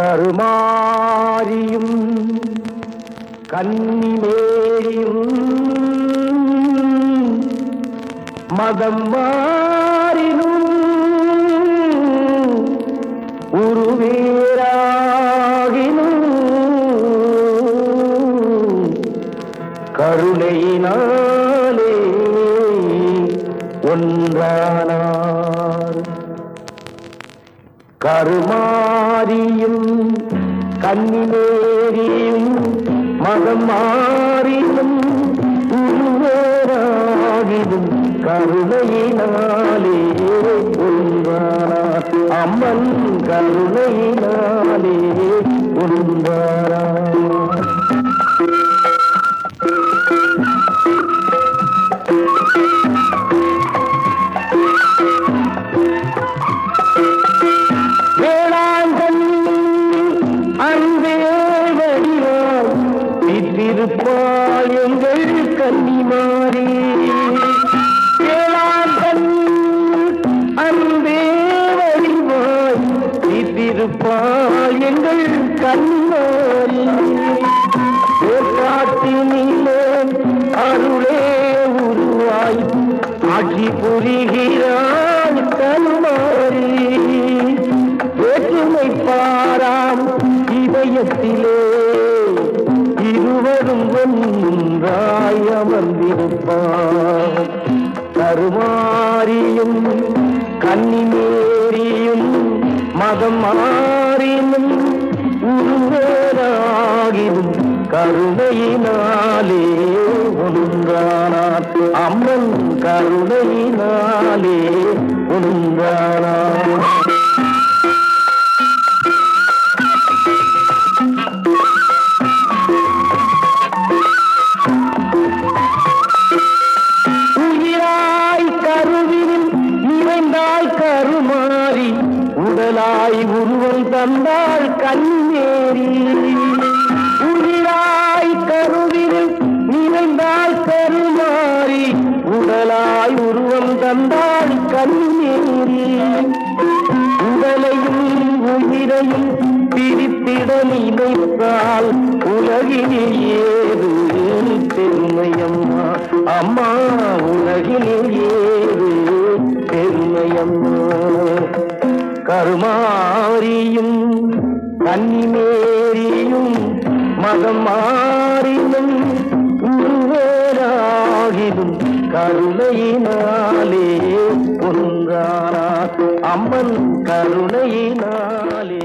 கருமாரியும் கன்னிமேரியும் மதம் மாறினும் உருவேராகினும் கருணையினாலே ஒன்றானார் கருமாரியும் கண்ணினேரியும் மதம் மாறியும் உருவேராகிடும் கருணையினாலே ஒன்றானார் அம்மன் கருணையினாலே ஒன்றானார் விற்றிருப்பாள் எங்கள் கன்னிமாரி. வேளாங்கன் அன்பே வடிவாய் விற்றிருப்பாள் எங்கள் கன்னிமாரி. காட்டினிலே அருளே உருவாய் ஆட்சி புரிகிறாள் கல்மாரி வேற்றுமை பாராம் இதயத்திலே இருவரும் ஒன்றாய் அமர்ந்திருப்பார். கருமாரியும் கன்னிமேரியும் மதம் மாறினும் உருவேராகினும் கருணையினாலே ஒன்றானார் அம்மன் கருணையினாலே ஒன்றானார் உடலாய் உருவம் தந்தாள் கண்ணேரி உயிராய் கருவில் நிறைந்தாய் கருமாறி உடலாய் உருவம் தந்தாள் கண்ணேரி உடலையும் உயிரையும் பிரித்திட நினைத்தால் உலகினில் ஏது பெருமையம்மா. அம்மா உலகினில் ஏது கருமாரியும் கன்னிமேரியும் மதம் மாறியும் உருவேராகினும் கருணையினாலே ஒன்றானார் அம்மன் கருணையினாலே